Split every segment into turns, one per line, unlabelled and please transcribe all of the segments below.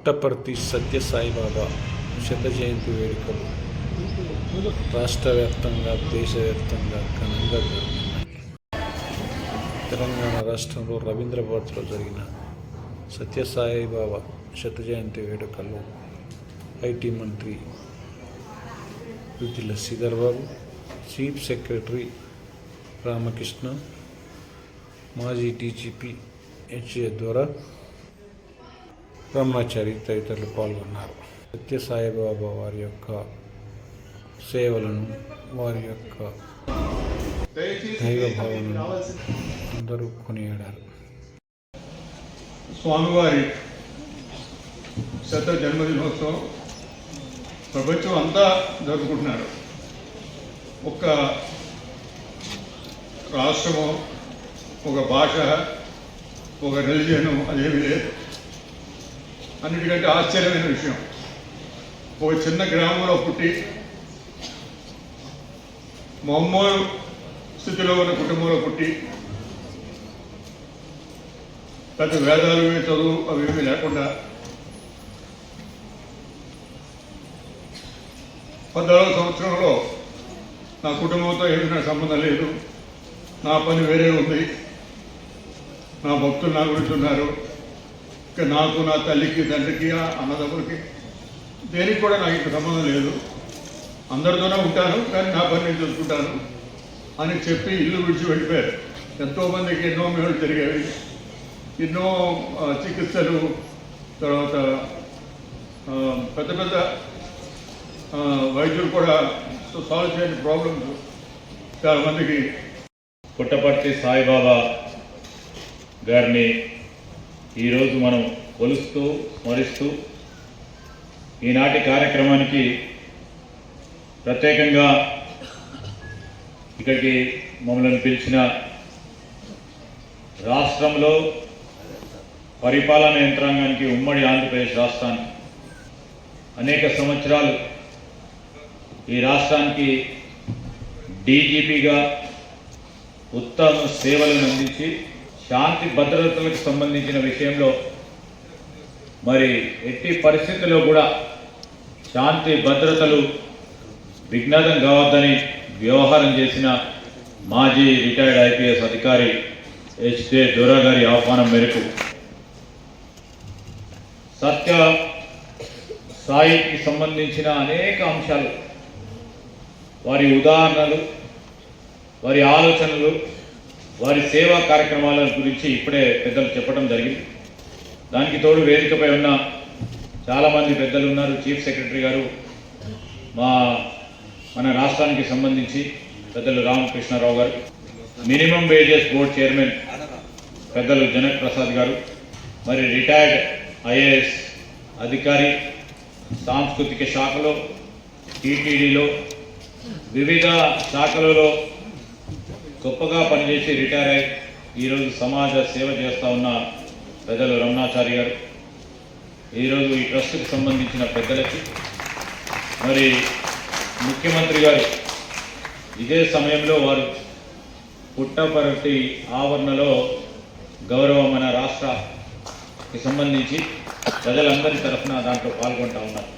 పుట్టపర్తి సత్యసాయిబాబా శత జయంతి వేడుకలు. రాష్ట్ర వ్యాప్తంగా దేశవ్యాప్తంగా ఘనంగా తెలంగాణ రాష్ట్రంలో రవీంద్రబాద్లో జరిగిన సత్యసాయిబాబా శత జయంతి వేడుకల్లో ఐటీ మంత్రి విద్యుల శ్రీధర్ బాబు చీఫ్ సెక్రటరీ రామకృష్ణ మాజీ డీజీపీ హెచ్ఏ ద్వారా బ్రహ్మచారి తదితరులు పాల్గొన్నారు. సత్యసాయిబాబా వారి యొక్క సేవలను వారి యొక్క దైవ భావనను అందరూ కొనియాడారు.
స్వామివారి శత జన్మదినోత్సవం ప్రపంచం అంతా జరుపుకుంటున్నారు. ఒక రాష్ట్రము ఒక భాష ఒక రిలిజను అదేమీ లేదు. అన్నిటికంటే ఆశ్చర్యమైన విషయం. ఒక చిన్న గ్రామంలో పుట్టి మామూలు స్థితిలో ఉన్న కుటుంబంలో పుట్టి పెద్ద వేదాలు చదువు అవి ఏమీ లేకుండా పద్నాలుగు సంవత్సరంలో నా కుటుంబంతో ఏమీ నాకు సంబంధం లేదు. నా పని వేరే ఉంది. నా భక్తులు నా గురించి ఉన్నారు. నాకు నా తల్లికి తండ్రికి అన్నదమ్ములకి దేనికి కూడా నాకు ఇంక సంబంధం లేదు. అందరితోనే ఉంటాను కానీ నా పని నేను చూసుకుంటాను అని చెప్పి ఇల్లు విడిచి వెళ్ళిపోయారు. ఎంతోమందికి ఎన్నో మేలు తిరిగేవి ఎన్నో చికిత్సలు తర్వాత పెద్ద పెద్ద వైద్యులు కూడా సాల్వ్ చేయని ప్రాబ్లమ్స్ చాలామందికి
పుట్టపర్తి సాయిబాబా గారిని ఈరోజు మనం కొలుస్తూ స్మరిస్తూ ఈనాటి కార్యక్రమానికి ప్రత్యేకంగా ఇక్కడికి మమ్మల్ని పిలిచిన రాష్ట్రంలో పరిపాలన యంత్రాంగానికి ఉమ్మడి ఆంధ్రప్రదేశ్ రాష్ట్రానికి అనేక సంవత్సరాలు ఈ రాష్ట్రానికి డీజీపీగా ఉత్తమ సేవలను అందించి శాంతి భద్రతలకు సంబంధించిన విషయంలో మరి ఎట్టి పరిస్థితుల్లో కూడా శాంతి భద్రతలు విఘ్నాదం కావద్దని వ్యవహారం చేసిన మాజీ రిటైర్డ్ ఐపీఎస్ అధికారి హెచ్కే దొరా గారి ఆహ్వానం మేరకు సత్య సాయికి సంబంధించిన అనేక అంశాలు వారి ఉదాహరణలు వారి ఆలోచనలు వారి సేవా కార్యక్రమాల గురించి ఇప్పుడే పెద్దలు చెప్పడం జరిగింది. దానికి తోడు వేదికపై ఉన్న చాలామంది పెద్దలు ఉన్నారు. చీఫ్ సెక్రటరీ గారు మా మన రాష్ట్రానికి సంబంధించి పెద్దలు రామకృష్ణారావు గారు మినిమం వేజెస్ బోర్డ్ చైర్మన్ పెద్దలు జనక్ ప్రసాద్ గారు మరి రిటైర్డ్ ఐఏఎస్ అధికారి సాంస్కృతిక శాఖలో టీటీడీలో వివిధ శాఖలలో గొప్పగా పనిచేసి రిటైర్ అయి ఈరోజు సమాజ సేవ చేస్తూ ఉన్న పెద్దలు రమణాచారి గారు ఈరోజు ఈ ట్రస్ట్కి సంబంధించిన పెద్దలకి మరి ముఖ్యమంత్రి గారు ఇదే సమయంలో వారు పుట్టపరటి ఆవరణలో గౌరవ మన రాష్ట్రకి సంబంధించి ప్రజలందరి తరఫున దాంట్లో పాల్గొంటా ఉన్నారు.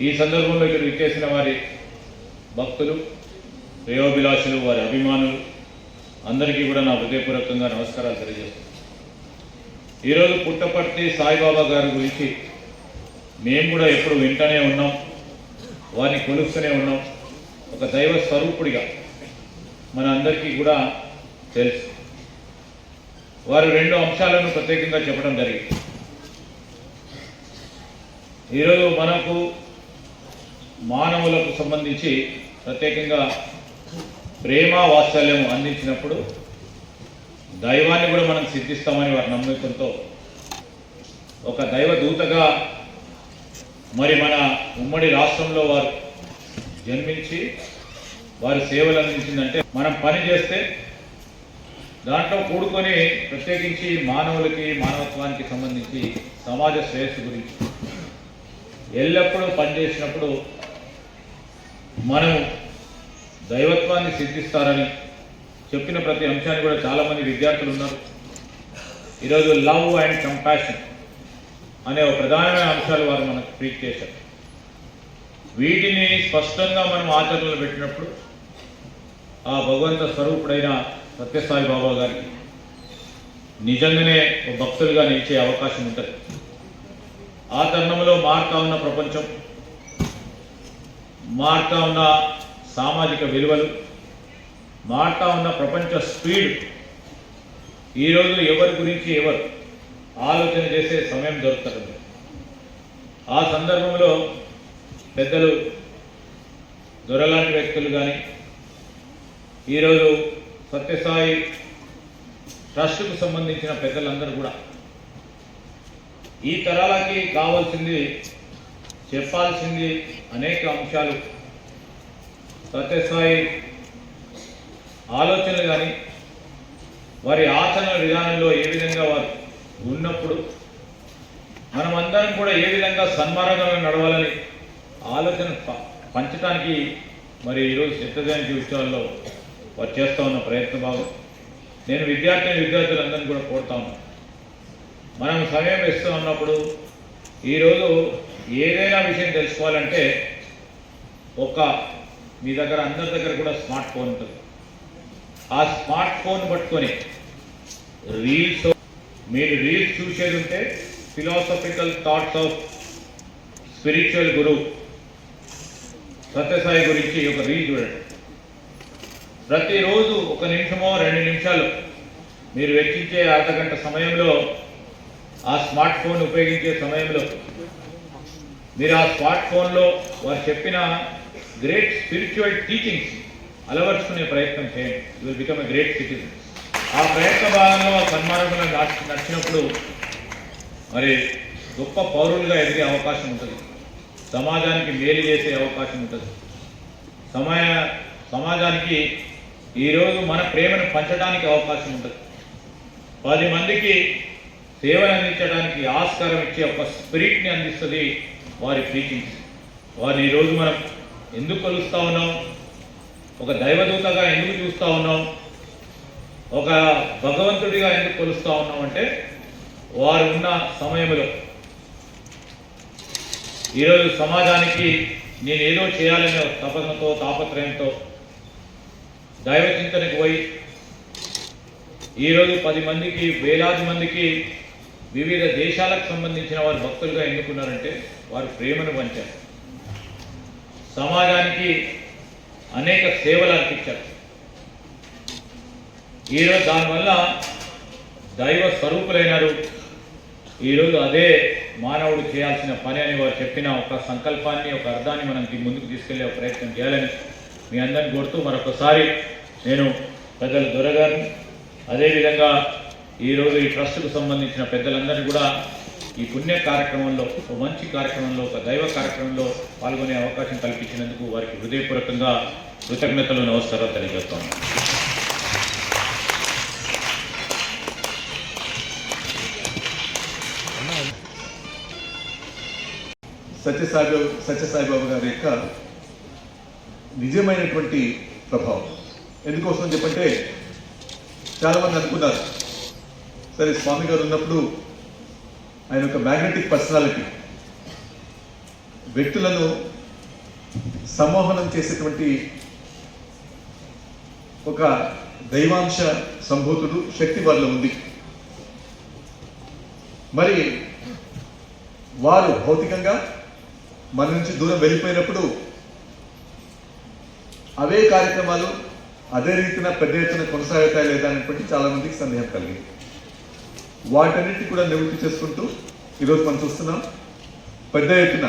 ఈ సందర్భంలో ఇక్కడ విచ్చేసిన వారి భక్తులు శ్రేయోభిలాషులు వారి అభిమానులు అందరికీ కూడా నా హృదయపూర్వకంగా నమస్కారాలు తెలియజేస్తున్నాను. ఈరోజు పుట్టపర్తి సాయిబాబా గారి గురించి మేము కూడా ఎప్పుడు వింటూనే ఉన్నాం వారిని కొలుస్తూనే ఉన్నాం. ఒక దైవ స్వరూపుడిగా మన అందరికీ కూడా తెలుసు. వారు రెండు అంశాలను ప్రత్యేకంగా చెప్పడం జరిగింది. ఈరోజు మనకు మానవులకు సంబంధించి ప్రత్యేకంగా ప్రేమ వాత్సల్యం అందించినప్పుడు దైవాన్ని కూడా మనం సిద్ధిస్తామని వారి నమ్మకంతో ఒక దైవ దూతగా మరి మన ఉమ్మడి రాష్ట్రంలో వారు జన్మించి వారి సేవలు అందించిందంటే మనం పని చేస్తే దాంట్లో కూడుకొని ప్రత్యేకించి మానవులకి మానవత్వానికి సంబంధించి సమాజ శ్రేయస్సు గురించి ఎల్లప్పుడూ పనిచేసినప్పుడు మనం దైవత్వాన్ని సిద్ధిస్తారని చెప్పిన ప్రతి అంశాన్ని కూడా చాలామంది విద్యార్థులు ఉన్నారు. ఈరోజు లవ్ అండ్ కంపాషన్ అనే ఒక ప్రధానమైన అంశాలు వారు మనకు ట్రీట్ చేశారు. వీటిని స్పష్టంగా మనం ఆచరణలో పెట్టినప్పుడు ఆ భగవంత స్వరూపుడైన సత్యసాయి బాబా గారికి నిజంగానే భక్తులుగా నిలిచే అవకాశం ఉంటుంది. ఆ తరుణంలో మారుతా ఉన్న ప్రపంచం మారుతా ఉన్న సామాజిక విలువలు మారుతా ఉన్న ప్రపంచ స్పీడ్. ఈరోజు ఎవరి గురించి ఎవరు ఆలోచన చేసే సమయం దొరుకుతుంది ఆ సందర్భంలో పెద్దలు దొరలాంటి వ్యక్తులు కానీ ఈరోజు సత్యసాయి ట్రస్ట్కు సంబంధించిన పెద్దలందరూ కూడా ఈ తరాలకి కావాల్సింది చెప్పాల్సింది అనేక అంశాలు సత్యస్థాయి ఆలోచనలు కానీ వారి ఆచరణ విధానంలో ఏ విధంగా వారు ఉన్నప్పుడు మనమందరం కూడా ఏ విధంగా సన్మార్గంగా నడవాలని ఆలోచన పంచడానికి మరి ఈరోజు చిత్త ఉత్సవాల్లో వారు చేస్తూ ఉన్న ప్రయత్న భాగం నేను విద్యార్థిని విద్యార్థులందరినీ కూడా కోరుతా ఉన్నాను మనం సమయం ఇస్తూ ఉన్నప్పుడు ఈరోజు ఏదైనా విషయం తెలుసుకోవాలంటే ఒక మీ దగ్గర అందరి దగ్గర కూడా స్మార్ట్ ఫోన్ ఉంటుంది. ఆ స్మార్ట్ ఫోన్ పట్టుకొని రీల్స్ మీరు రీల్స్ చూసేది ఉంటే philosophical thoughts of spiritual guru Sathya Sai గురించి ఒక రీల్ చూడండి. ప్రతిరోజు ఒక నిమిషమో రెండు నిమిషాలు మీరు వెచ్చించే అర్ధగంట సమయంలో ఆ స్మార్ట్ ఫోన్ ఉపయోగించే సమయంలో మీరు ఆ స్మార్ట్ ఫోన్లో వారు చెప్పిన గ్రేట్ స్పిరిచువల్ టీచింగ్స్ అలవర్చుకునే ప్రయత్నం చేయండి. You will become a great citizen ఆ ప్రయత్న భాగంలో ఆ సన్మార్గంలో నచ్చినప్పుడు మరి గొప్ప పౌరులుగా ఎదిగే అవకాశం ఉంటుంది. సమాజానికి మేలు చేసే అవకాశం ఉంటుంది. సమయ సమాజానికి ఈరోజు మన ప్రేమను పంచడానికి అవకాశం ఉంటుంది. పది మందికి సేవలు అందించడానికి ఆస్కారం ఇచ్చే ఒక స్పిరిట్ని అందిస్తుంది వారి టీచింగ్స్ వారిని ఈరోజు మనం ఎందుకు కొలుస్తూ ఉన్నాం? ఒక దైవదూతగా ఎందుకు చూస్తూ ఉన్నాం? ఒక భగవంతుడిగా ఎందుకు కొలుస్తూ ఉన్నాం అంటే వారు ఉన్న సమయంలో. ఈరోజు సమాజానికి నేను ఏదో చేయాలనే తపనతో తాపత్రయంతో దైవ చింతనకు పోయి ఈరోజు పది మందికి వేలాది మందికి వివిధ దేశాలకు సంబంధించిన వారు భక్తులుగా ఎన్నుకున్నారంటే వారు ప్రేమను పంచారు. సమాజానికి అనేక సేవలు అర్పించారు. ఈరోజు దానివల్ల దైవ స్వరూపులైనారు. ఈరోజు అదే మానవుడు చేయాల్సిన పని అని వారు చెప్పిన ఒక సంకల్పాన్ని ఒక అర్థాన్ని మనం ముందుకు తీసుకెళ్ళే ఒక ప్రయత్నం చేయాలని మీ అందరిని కోరుతూ మరొకసారి నేను పెద్దల దొరగారిని అదేవిధంగా ఈరోజు ఈ ట్రస్టుకు సంబంధించిన పెద్దలందరినీ కూడా ఈ పుణ్య కార్యక్రమంలో ఒక మంచి కార్యక్రమంలో ఒక దైవ కార్యక్రమంలో పాల్గొనే అవకాశం కల్పించినందుకు వారికి హృదయపూర్వకంగా కృతజ్ఞతలు నమస్కారాలు తెలియజేస్తాం
సత్యసాయి సత్యసాయిబాబు గారి యొక్క నిజమైనటువంటి ప్రభావం. ఎందుకోసం చెప్పంటే చాలామంది అనుకున్నారు సరే స్వామి గారు ఉన్నప్పుడు ఆయన ఒక మ్యాగ్నెటిక్ పర్సనాలిటీ వ్యక్తులను సమ్మోహనం చేసేటువంటి ఒక దైవాంశ సంభూతుడు శక్తి వారిలో ఉంది. మరి వారు భౌతికంగా మన నుంచి దూరం వెళ్ళిపోయినప్పుడు అవే కార్యక్రమాలు అదే రీతిన పెద్ద ఎత్తున కొనసాగుతాయి లేదా అనేటువంటి చాలామందికి సందేహం కలిగింది. వాటన్నిటి కూడా నివృత్తి చేసుకుంటూ ఈరోజు మనం చూస్తున్నాం. పెద్ద ఎత్తున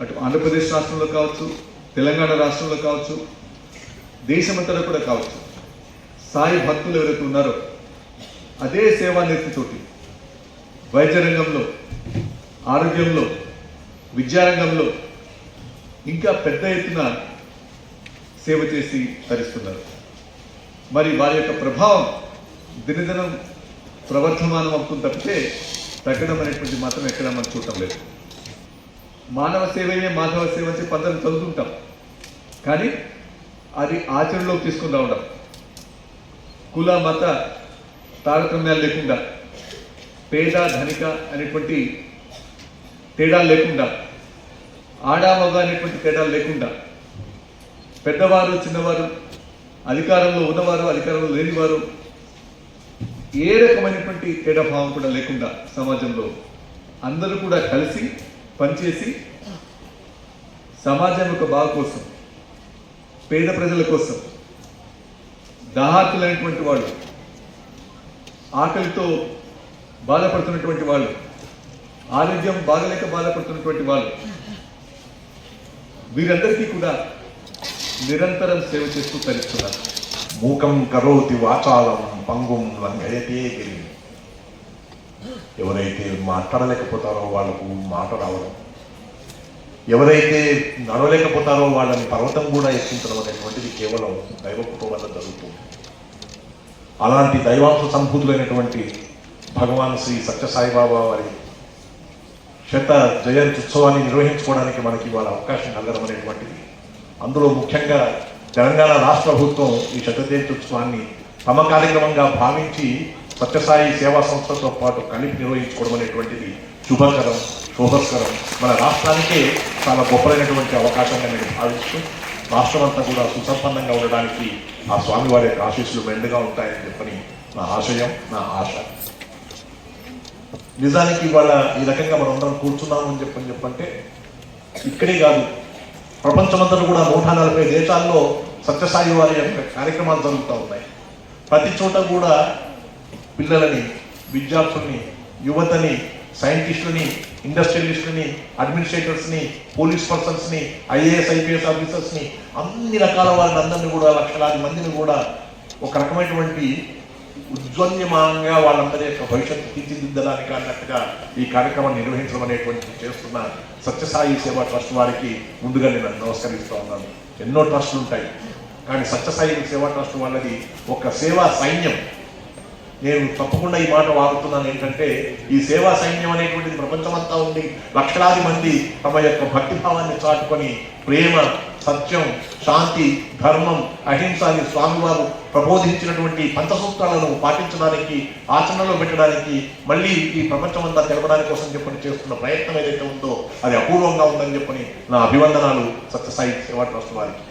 అటు ఆంధ్రప్రదేశ్ రాష్ట్రంలో కావచ్చు తెలంగాణ రాష్ట్రంలో కావచ్చు దేశమంతటా కూడా కావచ్చు. సాయి భక్తులు ఎవరైతే ఉన్నారో అదే సేవానీతితోటి వైద్య రంగంలో ఆరోగ్యంలో విద్యారంగంలో ఇంకా పెద్ద ఎత్తున సేవ చేసి తరిస్తున్నారు. మరి వారి యొక్క ప్రభావం దినదినం ప్రవర్ధమానం అవుతుంది తప్పితే తగ్గడం అనేటువంటి మాత్రం ఎక్కడ మనం చూడటం లేదు. మానవ సేవయే మాధవ సేవ అని చెప్పి అందరం చదువుతుంటాం. కానీ అది ఆచరణలోకి తీసుకుని రావడం. కుల మత తారతమ్యాలు లేకుండా పేద ధనిక అనేటువంటి తేడా లేకుండా ఆడా మగ అనేటువంటి తేడాలు లేకుండా పెద్దవారు చిన్నవారు అధికారంలో ఉన్నవారు అధికారంలో లేనివారు ఏ రకమైనటువంటి తేడాభావం కూడా లేకుండా సమాజంలో అందరూ కూడా కలిసి పనిచేసి సమాజం యొక్క బాగు కోసం పేద ప్రజల కోసం దాహార్తులైనటువంటి వాళ్ళు ఆకలితో బాధపడుతున్నటువంటి వాళ్ళు ఆరోగ్యం బాగలేక బాధపడుతున్నటువంటి వాళ్ళు వీరందరికీ కూడా నిరంతరం సేవ చేస్తూ తరిస్తున్నారు
మూకం కరోతి వాచాలం పంగుం లంఘయతే గిరి. ఎవరైతే మాట్లాడలేకపోతారో వాళ్ళకు మాట రావడం. ఎవరైతే నడవలేకపోతారో వాళ్ళని పర్వతం కూడా ఎక్కించడం అనేటువంటిది కేవలం దైవ కృప వల్ల జరుగుతుంది. అలాంటి దైవాంశ సంభూతులైనటువంటి భగవాన్ శ్రీ సత్యసాయిబాబా వారి శత జయంతి ఉత్సవాన్ని నిర్వహించుకోవడానికి మనకి వాళ్ళ అవకాశం కలగడం అనేటువంటిది అందులో ముఖ్యంగా తెలంగాణ రాష్ట్ర ప్రభుత్వం ఈ శత ఉత్సవాన్ని తమ కార్యక్రమంగా భావించి సత్యసాయి సేవా సంస్థతో పాటు కలిపి నిర్వహించుకోవడం అనేటువంటిది శుభకరం శోభస్కరం మన రాష్ట్రానికే చాలా గొప్పలైనటువంటి అవకాశంగా నేను భావిస్తూ రాష్ట్రం అంతా కూడా సుసంపన్నంగా ఉండడానికి ఆ స్వామివారి యొక్క ఆశీస్సులు మెండుగా ఉంటాయని చెప్పని నా ఆశయం నా ఆశ. నిజానికి ఇవాళ ఈ రకంగా మనం అందరం కూర్చున్నామని అని చెప్పని చెప్పంటే ఇక్కడే కాదు. ప్రపంచమంతా కూడా నూట నలభై దేశాల్లో సత్యసాయి వారి యొక్క కార్యక్రమాలు జరుగుతూ ఉన్నాయి. ప్రతి చోట కూడా పిల్లలని విద్యార్థుల్ని యువతని సైంటిస్టులని ఇండస్ట్రియలిస్టులని అడ్మినిస్ట్రేటర్స్ని పోలీస్ పర్సన్స్ని ఐఏఎస్ ఐపీఎస్ ఆఫీసర్స్ని అన్ని రకాల వారిని అందరినీ కూడా లక్షలాది మందిని కూడా ఒక రకమైనటువంటి ఉజ్వల్యమానంగా వాళ్ళందరి యొక్క భవిష్యత్తు తీర్చిదిద్దడానికి అన్నట్టుగా ఈ కార్యక్రమాన్ని నిర్వహించడం అనేటువంటి చేస్తున్నారు. సత్యసాయి సేవా ట్రస్ట్ వారికి ముందుగా నేను నమస్కరిస్తూ ఉన్నాను. ఎన్నో ట్రస్టులు ఉంటాయి. కానీ సత్యసాయి సేవా ట్రస్ట్ వాళ్ళది ఒక సేవా సైన్యం. నేను తప్పకుండా ఈ మాట వాడుతున్నాను ఏంటంటే ఈ సేవా సైన్యం అనేటువంటిది ప్రపంచమంతా ఉండి లక్షలాది మంది తమ యొక్క భక్తిభావాన్ని చాటుకొని ప్రేమ సత్యం శాంతి ధర్మం అహింస అని స్వామివారు ప్రబోధించినటువంటి పంచసూత్రాలను పాటించడానికి ఆచరణలో పెట్టడానికి మళ్ళీ ఈ ప్రపంచం అంతా తెలపడానికి కోసం చెప్పని చేస్తున్న ప్రయత్నం ఏదైతే ఉందో అది అపూర్వంగా ఉందని చెప్పని నా అభివందనాలు సత్యసాయి సేవా ట్రస్ట్ వారికి.